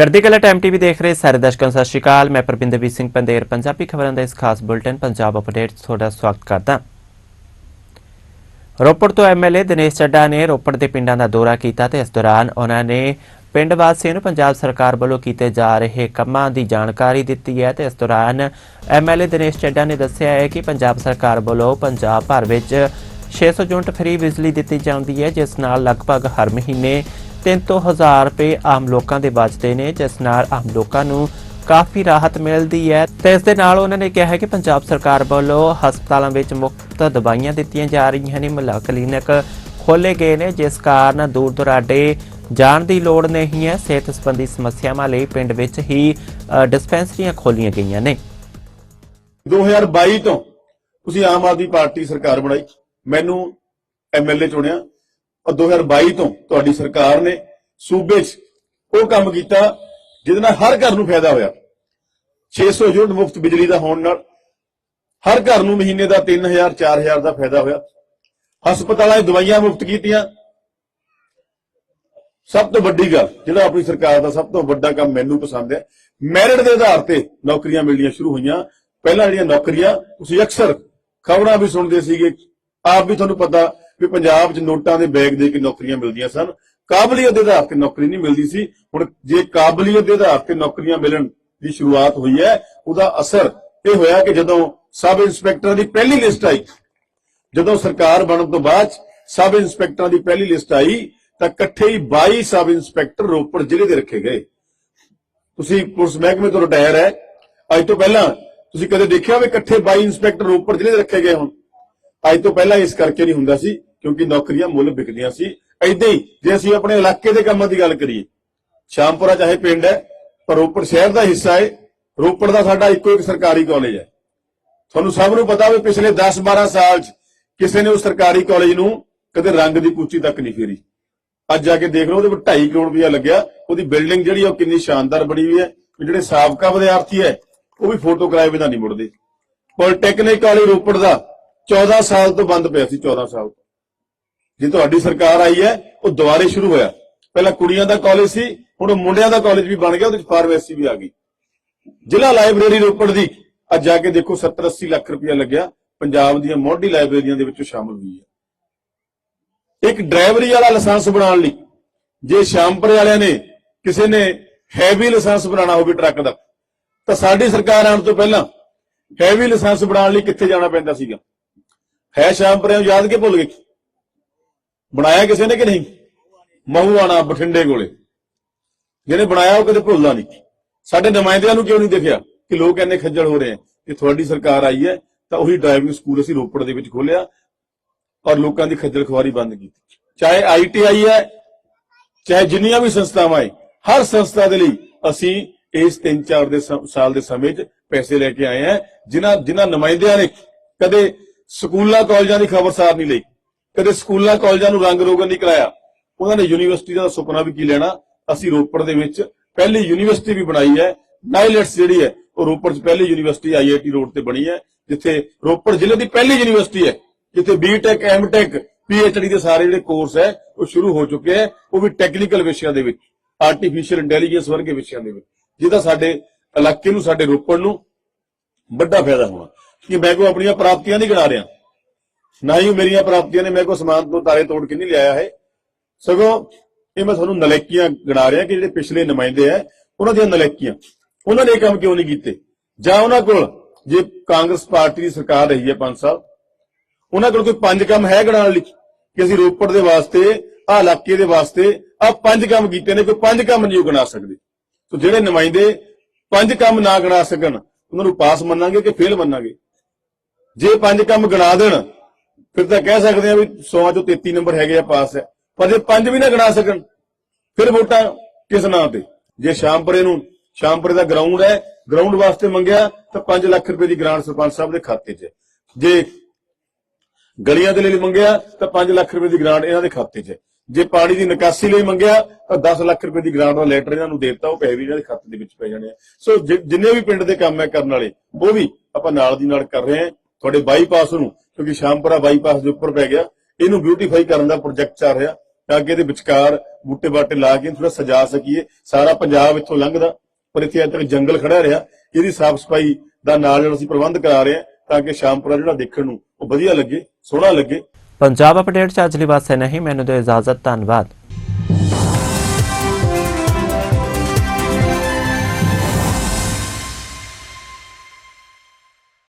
ਚੜ੍ਹਦੀ ਕਲਾ time TV ਦੇਖ ਰਹੇ ਸਾਰੇ ਦਰਸ਼ਕਾਂ ਸਤਿ ਸ਼੍ਰੀ ਅਕਾਲ। ਮੈਂ ਪ੍ਰਬਿੰਦਰਵੀਰ ਸਿੰਘ ਪੰਦੇਰ, ਪੰਜਾਬੀ ਖਬਰਾਂ ਦਾ ਇਸ ਖਾਸ ਬੁਲੇਟਿਨ, ਪੰਜਾਬ ਅਪਡੇਟ ਤੁਹਾਡਾ ਸਵਾਗਤ ਕਰਦਾ ਰੋਪੜ ਤੋਂ ਐਮਐਲਏ ਦਿਨੇਸ਼ ਚੱਡਾ ਨੇ ਰੋਪੜ ਦੇ ਪਿੰਡਾਂ ਦਾ ਦੌਰਾ ਕੀਤਾ ਤੇ ਇਸ ਦੌਰਾਨ ਉਹਨਾਂ ਨੇ ਪਿੰਡ ਵਾਸੀਆਂ ਨੂੰ ਪੰਜਾਬ ਸਰਕਾਰ ਵੱਲੋਂ ਕੀਤੇ ਜਾ ਰਹੇ ਕੰਮਾਂ ਦੀ ਜਾਣਕਾਰੀ ਦਿੱਤੀ ਹੈ ਤੇ ਇਸ ਦੌਰਾਨ ਐਮਐਲਏ ਦਿਨੇਸ਼ ਚੱਡਾ ਨੇ ਦੱਸਿਆ ਹੈ ਕਿ ਪੰਜਾਬ ਸਰਕਾਰ ਵੱਲੋਂ ਪੰਜਾਬ ਭਰ ਵਿੱਚ 600 ਯੂਨਿਟ ਫ੍ਰੀ ਬਿਜਲੀ ਦਿੱਤੀ ਜਾਂਦੀ ਹੈ, ਜਿਸ ਨਾਲ ਲਗਭਗ ਹਰ ਮਹੀਨੇ 3000 ਰੁਪਏ ਆਮ ਲੋਕਾਂ ਦੇ ਬਚਦੇ ਨੇ ਜਿਸ ਨਾਲ ਆਮ ਲੋਕਾਂ ਨੂੰ ਕਾਫੀ ਰਾਹਤ ਮਿਲਦੀ ਹੈ। ਤੇ ਇਸ ਦੇ ਨਾਲ ਉਹਨਾਂ ਨੇ ਕਿਹਾ ਹੈ ਕਿ ਪੰਜਾਬ ਸਰਕਾਰ ਵੱਲੋਂ ਹਸਪਤਾਲਾਂ ਵਿੱਚ ਮੁਫਤ ਦਵਾਈਆਂ ਦਿੱਤੀਆਂ ਜਾ ਰਹੀਆਂ ਨੇ। ਮਹੱਲਾ ਕਲੀਨਿਕ ਖੋਲੇ ਗਏ ਨੇ ਜਿਸ ਕਾਰਨ ਦੂਰ ਦੁਰਾਡੇ ਜਾਣ ਦੀ ਲੋੜ ਨਹੀਂ ਹੈ। ਸਿਹਤ ਸੰਬੰਧੀ ਸਮੱਸਿਆਵਾਂ ਲਈ ਪਿੰਡ ਵਿੱਚ ਹੀ ਅ, ਡਿਸਪੈਂਸਰੀਆਂ ਖੋਲੀਆਂ ਗਈਆਂ ਨੇ। 2022 ਤੋਂ ਤੁਸੀਂ ਆਮ ਆਦਮੀ ਪਾਰਟੀ ਸਰਕਾਰ ਬਣਾਈ। ਮੈਨੂੰ ਐਮਐਲਏ ਚੁਣਿਆ। ਔਰ 2022 ਤੋਂ ਤੁਹਾਡੀ ਸਰਕਾਰ ਨੇ ਸੂਬੇ 'ਚ ਉਹ ਕੰਮ ਕੀਤਾ ਜਿਹਦੇ ਨਾਲ ਹਰ ਘਰ ਨੂੰ ਫਾਇਦਾ ਹੋਇਆ। 600 ਯੂਨਿਟ ਮੁਫਤ ਬਿਜਲੀ ਦਾ ਹੋਣ ਨਾਲ ਹਰ ਘਰ ਨੂੰ ਮਹੀਨੇ ਦਾ 3000 4000 ਦਾ ਫਾਇਦਾ ਹੋਇਆ। ਹਸਪਤਾਲਾਂ 'ਚ ਦਵਾਈਆਂ ਮੁਫਤ ਕੀਤੀਆਂ। ਸਭ ਤੋਂ ਵੱਡੀ ਗੱਲ, ਜਿਹੜਾ ਆਪਣੀ ਸਰਕਾਰ ਦਾ ਸਭ ਤੋਂ ਵੱਡਾ ਕੰਮ ਮੈਨੂੰ ਪਸੰਦ ਹੈ, ਮੈਰਿਟ ਦੇ ਆਧਾਰ ਤੇ ਨੌਕਰੀਆਂ ਮਿਲਣੀਆਂ ਸ਼ੁਰੂ ਹੋਈਆਂ। ਪਹਿਲਾਂ ਜਿਹੜੀਆਂ ਨੌਕਰੀਆਂ, ਤੁਸੀਂ ਅਕਸਰ ਖਬਰਾਂ ਵੀ ਸੁਣਦੇ ਸੀਗੇ, ਆਪ ਵੀ ਤੁਹਾਨੂੰ ਪਤਾ ਵੀ ਪੰਜਾਬ 'ਚ ਨੋਟਾਂ ਦੇ ਬੈਗ ਦੇ ਕੇ ਨੌਕਰੀਆਂ ਮਿਲਦੀਆਂ ਸਨ। ਕਾਬਲੀਅਤ ਦੇ ਆਧਾਰ ਤੇ ਨੌਕਰੀ ਨਹੀਂ ਮਿਲਦੀ ਸੀ। ਹੁਣ ਜੇ ਕਾਬਲੀਅਤ ਦੇ ਆਧਾਰ ਤੇ ਨੌਕਰੀਆਂ ਮਿਲਣ ਦੀ ਸ਼ੁਰੂਆਤ ਹੋਈ ਹੈ, ਉਹਦਾ ਅਸਰ ਇਹ ਹੋਇਆ ਕਿ ਜਦੋਂ ਸਬ ਇੰਸਪੈਕਟਰਾਂ ਦੀ ਪਹਿਲੀ ਲਿਸਟ ਆਈ, ਜਦੋਂ ਸਰਕਾਰ ਬਣਨ ਤੋਂ ਬਾਅਦ ਸਬ ਇੰਸਪੈਕਟਰਾਂ ਦੀ ਪਹਿਲੀ ਲਿਸਟ ਆਈ, ਤਾਂ ਇਕੱਠੇ ਹੀ 22 ਸਬ ਇੰਸਪੈਕਟਰ ਰੋਪੜ ਜ਼ਿਲ੍ਹੇ ਦੇ ਰੱਖੇ ਗਏ। ਤੁਸੀਂ ਪੁਲਿਸ ਮਹਿਕਮੇ ਤੋਂ ਰਿਟਾਇਰ ਹੈ। ਅੱਜ ਤੋਂ ਪਹਿਲਾਂ ਤੁਸੀਂ ਕਦੇ ਦੇਖਿਆ ਵੀ ਇਕੱਠੇ 22 ਇੰਸਪੈਕਟਰ ਰੋਪੜ ਜ਼ਿਲ੍ਹੇ ਦੇ ਰੱਖੇ ਗਏ ਹੁਣ? ਅੱਜ ਤੋਂ ਪਹਿਲਾਂ ਇਸ ਕਰਕੇ ਨਹੀਂ ਹੁੰਦਾ ਸੀ। ਕਿਉਂਕਿ ਨੌਕਰੀਆਂ ਮੁੱਲ ਵਿਕਦੀਆਂ ਸੀ। ਐਦਾਂ ਹੀ ਜੇ ਅਸੀਂ ਆਪਣੇ ਇਲਾਕੇ ਦੇ ਕੰਮਾਂ ਦੀ ਗੱਲ ਕਰੀਏ, ਸ਼ਾਮਪੁਰਾ ਚਾਹੇ ਪਿੰਡ ਹੈ, ਪਰ ਰੋਪੜ ਸ਼ਹਿਰ ਦਾ ਹਿੱਸਾ ਹੈ। ਰੋਪੜ ਦਾ ਸਾਡਾ ਇੱਕੋ ਇੱਕ ਸਰਕਾਰੀ ਕਾਲਜ ਹੈ। ਤੁਹਾਨੂੰ ਸਭ ਨੂੰ ਪਤਾ ਵੀ ਪਿਛਲੇ 10-12 ਸਾਲ 'ਚ ਕਿਸੇ ਨੇ ਉਸ ਸਰਕਾਰੀ ਕਾਲਜ ਨੂੰ ਕਦੇ ਰੰਗ ਦੀ ਪੂਚੀ ਤੱਕ ਨਹੀਂ ਫੇਰੀ। ਅੱਜ ਜਾ ਕੇ ਦੇਖ ਲਓ, ਉਹਦੇ ਵਿੱਚ 2.5 ਕਰੋੜ ਰੁਪਇਆ ਲੱਗਿਆ। ਉਹਦੀ ਬਿਲਡਿੰਗ ਜਿਹੜੀ ਉਹ ਕਿੰਨੀ ਸ਼ਾਨਦਾਰ ਬਣੀ ਹੋਈ ਹੈ। ਜਿਹੜੇ ਸਾਬਕਾ ਵਿਦਿਆਰਥੀ ਹੈ, ਉਹ ਵੀ ਫੋਟੋ ਕਰਾਏ ਬਿਨਾਂ ਨਹੀਂ ਮੁੜਦੇ। ਪੋਲੀਟੈਕਨਿਕ ਕਾਲਜ ਰੋਪੜ ਦਾ 14 ਸਾਲ ਤੋਂ ਬੰਦ ਪਿਆ ਸੀ 14 ਸਾਲ ਜੇ ਤੁਹਾਡੀ ਸਰਕਾਰ ਆਈ ਹੈ, ਉਹ ਦੁਬਾਰੇ ਸ਼ੁਰੂ ਹੋਇਆ। ਪਹਿਲਾਂ ਕੁੜੀਆਂ ਦਾ ਕਾਲਜ ਸੀ, ਹੁਣ ਉਹ ਮੁੰਡਿਆਂ ਦਾ ਕਾਲਜ ਵੀ ਬਣ ਗਿਆ, ਉਹਦੇ ਵਿੱਚ ਫਾਰਮੇਸੀ ਵੀ ਆ ਗਈ। ਜ਼ਿਲ੍ਹਾ ਲਾਇਬ੍ਰੇਰੀ ਰੋਪੜ ਦੀ ਅੱਜ ਜਾ ਕੇ ਦੇਖੋ 70 80 ਲੱਖ ਰੁਪਇਆ ਲੱਗਿਆ। ਪੰਜਾਬ ਦੀਆਂ ਮੋਢੀ ਲਾਇਬ੍ਰੇਰੀਆਂ ਦੇ ਵਿੱਚ ਸ਼ਾਮਲ ਹੋਈ ਹੈ। ਇੱਕ ਡਰਾਈਵਰੀ ਵਾਲਾ ਲਾਇਸੈਂਸ ਬਣਾਉਣ ਲਈ, ਜੇ ਸ਼ਾਮਪੁਰ ਵਾਲਿਆਂ ਨੇ ਕਿਸੇ ਨੇ ਹੈਵੀ ਲਾਇਸੈਂਸ ਬਣਾਉਣਾ ਹੋਵੇ ਟਰੱਕ ਦਾ, ਤਾਂ ਸਾਡੀ ਸਰਕਾਰ ਆਉਣ ਤੋਂ ਪਹਿਲਾਂ ਹੈਵੀ ਲਾਇਸੈਂਸ ਬਣਾਉਣ ਲਈ ਕਿੱਥੇ ਜਾਣਾ ਪੈਂਦਾ ਸੀਗਾ? ਹੈ ਸ਼ਾਮਪੁਰਿਆਂ ਨੂੰ ਯਾਦ ਕੇ ਭੁੱਲ ਗਏ। ਬਣਾਇਆ ਕਿਸੇ ਨੇ ਕਿ ਨਹੀਂ? ਮਹੂਆਣਾ ਬਠਿੰਡੇ ਕੋਲੇ। ਜਿਹਨੇ ਬਣਾਇਆ ਉਹ ਕਦੇ ਭੁੱਲਦਾ ਨਹੀਂ। ਸਾਡੇ ਨੁਮਾਇੰਦਿਆਂ ਨੂੰ ਕਿਉਂ ਨਹੀਂ ਦੇਖਿਆ ਕਿ ਲੋਕ ਇੰਨੇ ਖੱਜਲ ਹੋ ਰਹੇ ਆ ਕਿ ਤੁਹਾਡੀ ਸਰਕਾਰ ਆਈ ਹੈ ਤਾਂ ਉਹੀ ਡਰਾਈਵਿੰਗ ਸਕੂਲ ਅਸੀਂ ਰੋਪੜ ਦੇ ਵਿੱਚ ਖੋਲਿਆ ਔਰ ਲੋਕਾਂ ਦੀ ਖੱਜਲ ਖੁਆਰੀ ਬੰਦ ਕੀਤੀ। ਚਾਹੇ ਆਈਟੀਆਈ ਹੈ, ਚਾਹੇ ਜਿੰਨੀਆਂ ਵੀ ਸੰਸਥਾਵਾਂ ਹੈ, ਹਰ ਸੰਸਥਾ ਦੇ ਲਈ ਅਸੀਂ ਇਸ 3-4 ਦੇ ਸਾਲ ਦੇ ਸਮੇਂ 'ਚ ਪੈਸੇ ਲੈ ਕੇ ਆਏ ਹਾਂ ਜਿਨ੍ਹਾਂ ਜਿਨ੍ਹਾਂ ਨੁਮਾਇੰਦਿਆਂ ਨੇ ਕਦੇ ਸਕੂਲਾਂ, ਕਾਲਜਾਂ ਦੀ ਖਬਰਸਾਰ ਨਹੀਂ ਲਈ। ਕਦੇ ਸਕੂਲਾਂ, ਕਾਲਜਾਂ ਨੂੰ ਰੰਗ ਰੋਗਨ ਨਹੀਂ ਕਰਾਇਆ। ਉਹਨਾਂ ਨੇ ਯੂਨੀਵਰਸਿਟੀ ਦਾ ਸੁਪਨਾ ਵੀ ਕੀ ਲੈਣਾ? ਅਸੀਂ ਰੋਪੜ ਦੇ ਵਿੱਚ ਪਹਿਲੀ ਯੂਨੀਵਰਸਿਟੀ ਵੀ ਬਣਾਈ ਹੈ। ਨਾਈਲੈਟਸ ਜਿਹੜੀ ਹੈ, ਉਹ ਰੋਪੜ 'ਚ ਪਹਿਲੀ ਯੂਨੀਵਰਸਿਟੀ ਆਈਆਈਟੀ ਰੋਡ ਤੇ ਬਣੀ ਹੈ, ਜਿੱਥੇ ਰੋਪੜ ਜ਼ਿਲ੍ਹੇ ਦੀ ਪਹਿਲੀ ਯੂਨੀਵਰਸਿਟੀ ਹੈ, ਜਿੱਥੇ ਬੀਟੈਕ ਐਮਟੈਕ ਪੀਐਚਡੀ ਦੇ ਸਾਰੇ ਜਿਹੜੇ ਕੋਰਸ ਹੈ, ਉਹ ਸ਼ੁਰੂ ਹੋ ਚੁੱਕੇ ਹੈ, ਉਹ ਵੀ ਟੈਕਨੀਕਲ ਵਿਸ਼ਿਆਂ ਦੇ ਵਿੱਚ ਆਰਟੀਫੀਸ਼ੀਅਲ ਇੰਟੈਲੀਜੈਂਸ ਵਰਗੇ ਵਿਸ਼ਿਆਂ ਦੇ ਵਿੱਚ, ਜਿਹਦਾ ਸਾਡੇ ਇਲਾਕੇ ਨੂੰ, ਸਾਡੇ ਰੋਪੜ ਨੂੰ ਵੱਡਾ ਫਾਇਦਾ ਹੋਣਾ। ਕਿ ਮੈਂ ਕੋ ਆਪਣੀਆਂ ਪ੍ਰਾਪਤੀਆਂ ਨਹੀਂ ਗਿਣਾ ਰਿਹਾ। ਨਾ ਹੀ ਮੇਰੀਆਂ ਪ੍ਰਾਪਤੀਆਂ ਨੇ ਮੈਂ ਕੋ ਸਮਾਨ ਤੋਂ ਤਾਰੇ ਤੋੜ ਕੇ ਨਹੀਂ ਲਿਆਇਆ ਹੈ। ਸਗੋਂ ਇਹ ਮੈਂ ਤੁਹਾਨੂੰ ਨਲੇਕੀਆਂ ਗਿਣਾ ਰਿਹਾ ਕਿ ਜਿਹੜੇ ਪਿਛਲੇ ਨੁਮਾਇੰਦੇ ਆ ਉਹਨਾਂ ਦੀਆਂ ਨਲੇਕੀਆਂ। ਉਹਨਾਂ ਨੇ ਕੰਮ ਕਿਉਂ ਨਹੀਂ ਕੀਤੇ? ਜਾਂ ਉਹਨਾਂ ਕੋਲ ਜੇ ਕਾਂਗਰਸ ਪਾਰਟੀ ਦੀ ਸਰਕਾਰ ਰਹੀ ਹੈ 5 ਸਾਲ, ਉਹਨਾਂ ਕੋਲ ਕੋਈ ਪੰਜ ਕੰਮ ਹੈ ਗਿਣਾਉਣ ਲਈ ਕਿ ਅਸੀਂ ਰੋਪੜ ਦੇ ਵਾਸਤੇ, ਆਹ ਇਲਾਕੇ ਦੇ ਵਾਸਤੇ ਆਹ ਪੰਜ ਕੰਮ ਕੀਤੇ ਨੇ, ਕੋਈ ਪੰਜ ਕੰਮ ਨਹੀਂ ਉਹ ਗਿਣਾ ਸਕਦੇ। ਸੋ ਜਿਹੜੇ ਨੁਮਾਇੰਦੇ ਪੰਜ ਕੰਮ ਨਾ ਗਿਣਾ ਸਕਣ, ਉਹਨਾਂ ਨੂੰ ਪਾਸ ਮੰਨਾਂਗੇ ਕਿ ਫੇਲ ਮੰਨਾਂਗੇ? ਜੇ ਪੰਜ ਕੰਮ ਗਿਣਾ ਦੇਣ ਫਿਰ ਤਾਂ ਕਹਿ ਸਕਦੇ ਆ ਵੀ 100 ਚੋਂ 33 ਨੰਬਰ ਹੈਗੇ ਆ ਪਾਸ ਹੈ। ਪਰ ਜੇ ਪੰਜ ਵੀ ਨਾ ਗਿਣਾ ਸਕਣ, ਫਿਰ ਵੋਟਾਂ ਕਿਸ ਨਾਂ ਤੇ? ਜੇ ਸ਼ਾਮਪੁਰੇ ਨੂੰ, ਸ਼ਾਮਪੁਰੇ ਦਾ ਗਰਾਊਂਡ ਹੈ ਗਰਾਊਂਡ ਵਾਸਤੇ ਮੰਗਿਆ, ਤਾਂ 5 ਲੱਖ ਰੁਪਏ ਦੀ ਗ੍ਰਾਂਟ ਸਰਪੰਚ ਸਾਹਿਬ ਦੇ ਖਾਤੇ 'ਚ ਜੇ ਗਲੀਆਂ ਦੇ ਲਈ ਮੰਗਿਆ, ਤਾਂ 5 ਲੱਖ ਰੁਪਏ ਦੀ ਗ੍ਰਾਂਟ ਇਹਨਾਂ ਦੇ ਖਾਤੇ 'ਚ ਜੇ ਪਾਣੀ ਦੀ ਨਿਕਾਸੀ ਲਈ ਮੰਗਿਆ, ਤਾਂ 10 ਲੱਖ ਰੁਪਏ ਦੀ ਗ੍ਰਾਂਟ ਦਾ ਲੈਟਰ ਇਹਨਾਂ ਨੂੰ ਦੇ ਦਿੱਤਾ, ਉਹ ਪੈਸੇ ਵੀ ਇਹਨਾਂ ਦੇ ਖਾਤੇ ਦੇ ਵਿੱਚ ਪੈ ਜਾਣੇ ਆ। ਸੋ ਜਿੰਨੇ ਵੀ ਪਿੰਡ ਦੇ ਕੰਮ ਹੈ ਕਰਨ ਵਾਲੇ, ਉਹ ਵੀ ਆਪਾਂ ਨਾਲ ਦੀ ਨਾਲ ਕਰ ਰਹੇ ਹਾਂ। ਤੁਹਾਡੇ ਬਾਈਪਾਸ ਨੂੰ, ਕਿਉਂਕਿ ਸ਼ਾਮਪੁਰਾ ਬਾਈਪਾਸ ਦੇ ਉੱਪਰ ਪੈ ਗਿਆ। ਇਹਨੂੰ ਬਿਊਟੀਫਾਈ ਕਰਨ ਦਾ ਪ੍ਰੋਜੈਕਟ ਚੱਲ ਰਿਹਾ, ਤਾਂ ਕਿ ਇਹਦੇ ਵਿਚਕਾਰ ਬੂਟੇ ਬਾਟੇ ਲਾ ਕੇ ਥੋੜਾ ਸਜਾ ਸਕੀਏ। ਸਾਰਾ ਪੰਜਾਬ ਇੱਥੋਂ ਲੰਘਦਾ, ਪਰ ਇੱਥੇ ਅੱਜ ਤੱਕ ਜੰਗਲ ਖੜਾ ਰਿਹਾ। ਇਹਦੀ ਸਾਫ਼ ਸਫ਼ਾਈ ਦਾ ਨਾਲ ਨਾਲ ਅਸੀਂ ਪ੍ਰਬੰਧ ਕਰਾ ਰਹੇ ਹਾਂ, ਤਾਂ ਕਿ ਸ਼ਾਮਪੁਰਾ ਜਿਹੜਾ ਦੇਖਣ ਨੂੰ ਉਹ ਵਧੀਆ ਲੱਗੇ, ਸੋਹਣਾ ਲੱਗੇ। ਪੰਜਾਬ ਅਪਡੇਟ ਚ ਅੱਜ ਲਈ ਬਸ ਇੰਨਾ ਹੀ। ਮੈਨੂੰ ਦਿਓ ਇਜਾਜ਼ਤ, ਧੰਨਵਾਦ।